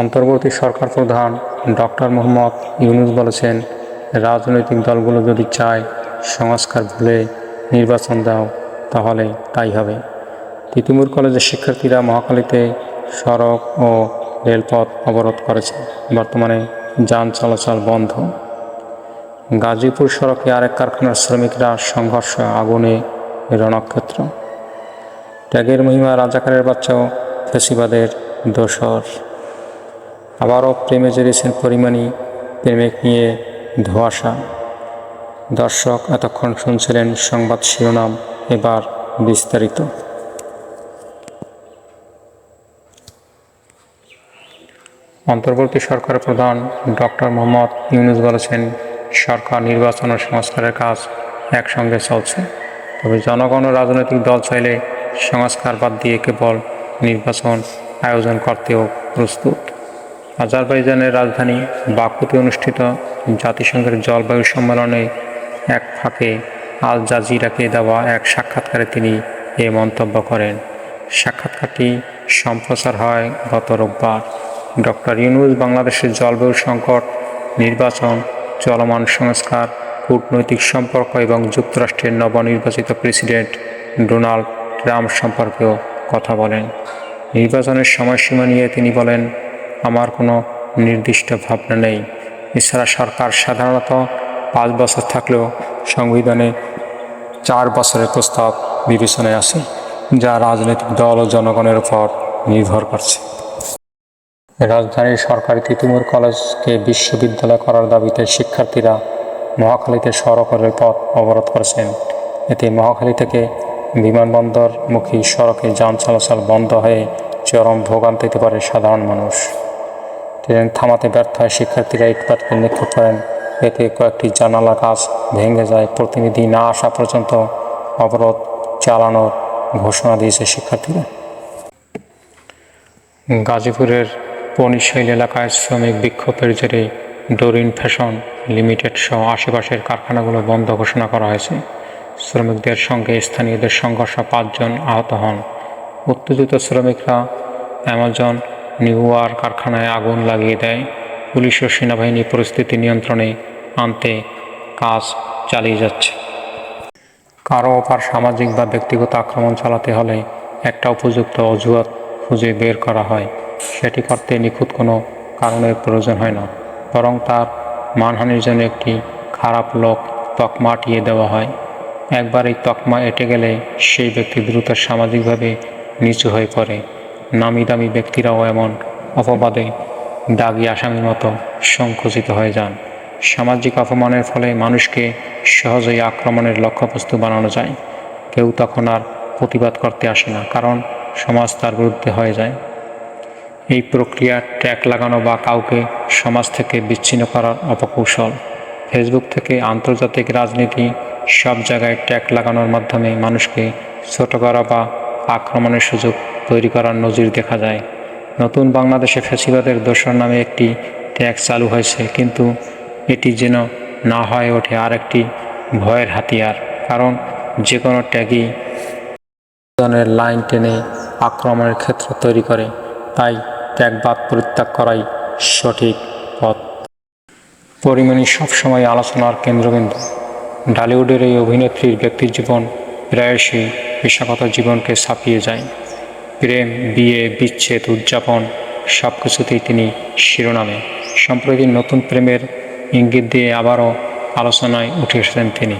অন্তর্বর্তী সরকার প্রধান ডক্টর মোহাম্মদ ইউনুস বলেছেন, রাজনৈতিক দলগুলো যদি চায় সংস্কার ভুলে নির্বাচন দাও, তাহলে তাই হবে। তিতুমুর কলেজের শিক্ষার্থীরা মহাখালীতে সড়ক ও রেলপথ অবরোধ করেছে। বর্তমানে যান চলাচল বন্ধ। গাজীপুর সড়কে আরেক কারখানার শ্রমিকরা সংঘর্ষ আগুনে রণক্ষেত্র। ত্যাগের মহিমা রাজাকারের বাচ্চাও ফেসিবাদের দোসর। আবারও প্রেমে জড়িয়েছেন পরিমাণী প্রেমিক নিয়ে ধোয়াশা। দর্শক এতক্ষণ শুনছিলেন সংবাদ শিরোনাম, এবার বিস্তারিত। অন্তর্বর্তী সরকার প্রধান ডক্টর মোহাম্মদ ইউনুস বলেছেন, সরকার নির্বাচন ও সংস্কারের কাজ একসঙ্গে চলছে। তবে জনগণ ও রাজনৈতিক দল চাইলে সংস্কার বাদ দিয়ে কেবল নির্বাচন আয়োজন করতেও প্রস্তুত। আজারবাইজানের রাজধানী বাকুতে অনুষ্ঠিত জাতিসংঘের জলবায়ু সম্মেলনে এক ফাঁকে আল জাজিরাকে দেওয়া এক সাক্ষাৎকারে তিনি এ মন্তব্য করেন। সাক্ষাৎকারটি সম্প্রচার হয় গত রোববার। ডক্টর ইউনুস বাংলাদেশের জলবায়ু সংকট, নির্বাচন, চলমান সংস্কার, কূটনৈতিক সম্পর্ক এবং যুক্তরাষ্ট্রের নবনির্বাচিত প্রেসিডেন্ট ডোনাল্ড ট্রাম্প সম্পর্কেও কথা বলেন। নির্বাচনের সময়সীমা নিয়ে তিনি বলেন আমার কোনো নির্দিষ্ট ভাবনা নেই। এছাড়া সরকার সাধারণত পাঁচ বছর থাকলেও সংবিধানে চার বছরের প্রস্তাব বিবেচনায় আছে, যা রাজনৈতিক দল ও জনগণের উপর নির্ভর করছে। রাজধানীর সরকারি তিতুমুর কলেজকে বিশ্ববিদ্যালয় করার দাবিতে শিক্ষার্থীরা মহাখালীতে সড়ক ও রেলপথ অবরোধ করেছেন। এতে মহাখালী থেকে বিমানবন্দরমুখী সড়কে যান চলাচল বন্ধ হয়ে চরম ভোগান্তিতে পারে সাধারণ মানুষ। ট্রেন থামাতে ব্যর্থ হয় শিক্ষার্থীরা ইটপাটকে নিক্ষেপ করেন। এতে কয়েকটি জানালা কাজ ভেঙে যায়। প্রতিনিধি না আসা পর্যন্ত অবরোধ চালানোর ঘোষণা দিয়েছে শিক্ষার্থীরা। গাজীপুরের পনিশৈল এলাকায় শ্রমিক বিক্ষোভের জেরে ডোরিন ফ্যাশন লিমিটেড সহ আশেপাশের কারখানাগুলো বন্ধ ঘোষণা করা হয়েছে। শ্রমিকদের সঙ্গে স্থানীয়দের সংঘর্ষ পাঁচজন আহত হন। উত্তেজিত শ্রমিকরা অ্যামাজন নিউয়ার কারখানায় আগুন লাগিয়ে দেয়। পুলিশ ও সেনাবাহিনী পরিস্থিতি নিয়ন্ত্রণে আনতে কাজ চালিয়ে যাচ্ছে। কারও অপার সামাজিক বা ব্যক্তিগত আক্রমণ চালাতে হলে একটা উপযুক্ত অজুহাত খুঁজে বের করা হয়। সেটি করতে নিখুঁত কোনো কারণের প্রয়োজন হয় না, বরং তার মানহানির জন্য একটি খারাপ লোক তকমা আটিয়ে দেওয়া হয়। একবার এই তকমা এঁটে গেলে সেই ব্যক্তি দ্রুত সামাজিকভাবে নিচু হয়ে পড়ে। নামি দামি ব্যক্তিরাও এমন অপবাদে দাগি আসামির মতো সংকুচিত হয়ে যান। সামাজিক অপমানের ফলে মানুষকে সহজেই আক্রমণের লক্ষ্যবস্তু বানানো যায়। কেউ তখন আর প্রতিবাদ করতে আসে না, কারণ সমাজ তার বিরুদ্ধে হয়ে যায়। এই প্রক্রিয়া ট্যাগ লাগানো বা কাউকে সমাজ থেকে বিচ্ছিন্ন করার অপকৌশল। ফেসবুক থেকে আন্তর্জাতিক রাজনীতি সব জায়গায় ট্যাগ লাগানোর মাধ্যমে মানুষকে ছোট করা বা আক্রমণের সুযোগ তৈরি করার নজির দেখা যায়। নতুন বাংলাদেশে ফেসিবাদের দোসর নামে একটি ট্যাগ চালু হয়েছে, কিন্তু এটি যেন না হয়ে ওঠে আর একটি ভয়ের হাতিয়ার, কারণ যে কোনো ট্যাগই ধরনের লাইন টেনে আক্রমণের ক্ষেত্র তৈরি করে, তাই ত্যাগবাদ পরিত্যাগ করাই সঠিক পথ। পরিমাণী সবসময় আলোচনার কেন্দ্রবিন্দু। ঢালিউডের এই অভিনেত্রীর ব্যক্তির জীবন প্রায়শই পেশাগত জীবনকে ছাপিয়ে যায়। প্রেম, বিয়ে, বিচ্ছেদ, উদযাপন সব কিছুতেই তিনি শিরোনামে। সম্প্রতি নতুন প্রেমের ইঙ্গিত দিয়ে আবারও আলোচনায় উঠে এসেছেন তিনি।